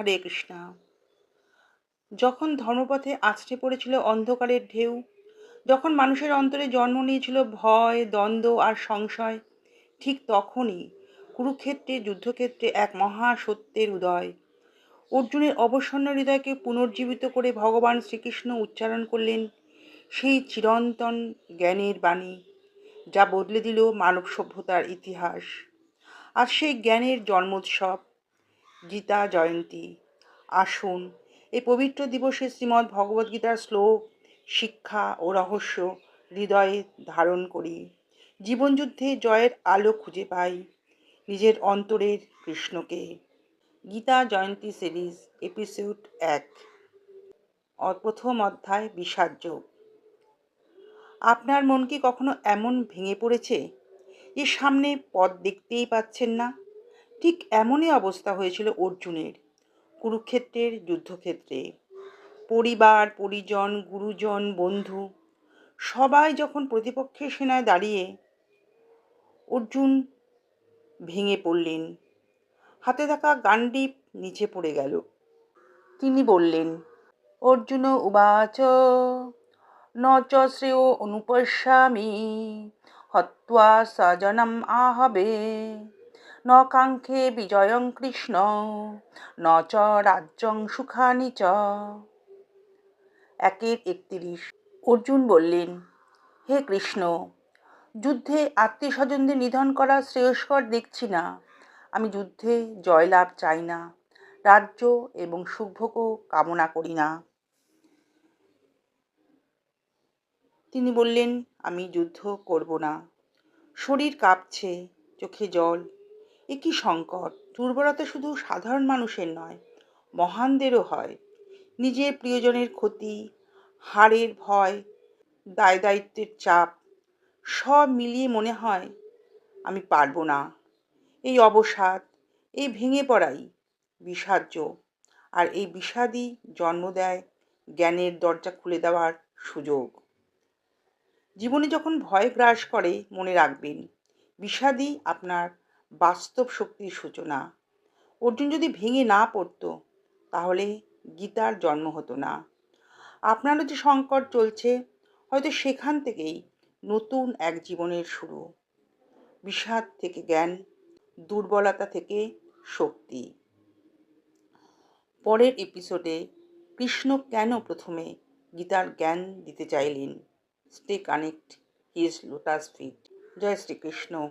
হরে কৃষ্ণা। যখন ধর্মপথে আছড়ে পড়েছিল অন্ধকারের ঢেউ, যখন মানুষের অন্তরে জন্ম নিয়েছিল ভয়, দ্বন্দ্ব আর সংশয়, ঠিক তখনই কুরুক্ষেত্রে, যুদ্ধক্ষেত্রে এক মহা সত্যের উদয়। অর্জুনের অবসন্ন হৃদয়কে পুনর্জীবিত করে ভগবান শ্রীকৃষ্ণ উচ্চারণ করলেন, সেই চিরন্তন জ্ঞানের বাণী, যা বদলে দিল মানব সভ্যতার ইতিহাস। আর সেই জ্ঞানের জন্মোৎসব গীতা জয়ন্তী। আসুন, এই পবিত্র দিবসে শ্রীমদ্ ভগবদ্গীতার শ্লোক, শিক্ষা ও রহস্য হৃদয়ে ধারণ করি। জীবনযুদ্ধে জয়ের আলো খুঁজে পাই নিজের অন্তরের কৃষ্ণকে। গীতা জয়ন্তী সিরিজ, এপিসোড এক। প্রথম অধ্যায় বিষাদযোগ আপনার মন কি কখনো এমন ভেঙে পড়েছে? যে সামনে পথ দেখতেই পাচ্ছেন না? ঠিক এমনই অবস্থা হয়েছিল অর্জুনের। কুরুক্ষেত্রের যুদ্ধক্ষেত্রে। পরিবার, পরিজন, গুরুজন, বন্ধু সবাই যখন প্রতিপক্ষের সেনায় দাঁড়িয়ে অর্জুন ভেঙে পড়লেন, হাতে থাকা গান্ডীপ নিচে পড়ে গেল। তিনি বললেন, অর্জুন উবাচ, ন চ শ্রেয় অনুপশ্যামি, হত্বা সজনম আহবে। ন কাঙ্ক্ষে বিজয়ং কৃষ্ণ, ন চ রাজ্যং সুখানি চ। একের একত্রিশ। অর্জুন বললেন, হে কৃষ্ণ, যুদ্ধে আত্মীয় স্বজনদের নিধন করা শ্রেয়স্কর দেখছি না। আমি যুদ্ধে জয়লাভ চাই না, রাজ্য এবং সুখভোগও কামনা করি না। তিনি বললেন, আমি যুদ্ধ করব না। শরীর কাঁপছে, চোখে জল এ কি সংকট? দুর্বলতা শুধু সাধারণ মানুষের নয়, মহানদেরও হয়। নিজের প্রিয়জনের ক্ষতি, হারের ভয় দায় দায়িত্বের চাপ, সব মিলিয়ে মনে হয়, আমি পারব না। এই অবসাদ, এই ভেঙে পড়াই বিষাদ্য আর এই বিষাদই জন্ম দেয় জ্ঞানের দরজা খুলে দেওয়ার সুযোগ। জীবনে যখন ভয় গ্রাস করে, মনে রাখবেন, বিষাদই আপনার বাস্তব শক্তির সূচনা। অর্জুন যদি ভেঙে না পড়তো, তাহলে গীতার জন্ম হতো না। আপনারও যে সংকট চলছে, হয়তো সেখান থেকেই নতুন এক জীবনের শুরু। বিষাদ থেকে জ্ঞান, দুর্বলতা থেকে শক্তি। পরের এপিসোডে কৃষ্ণ কেন প্রথমে গীতার জ্ঞান দিতে চাইলেন? Stay connect his lotus fit জয় শ্রীকৃষ্ণ।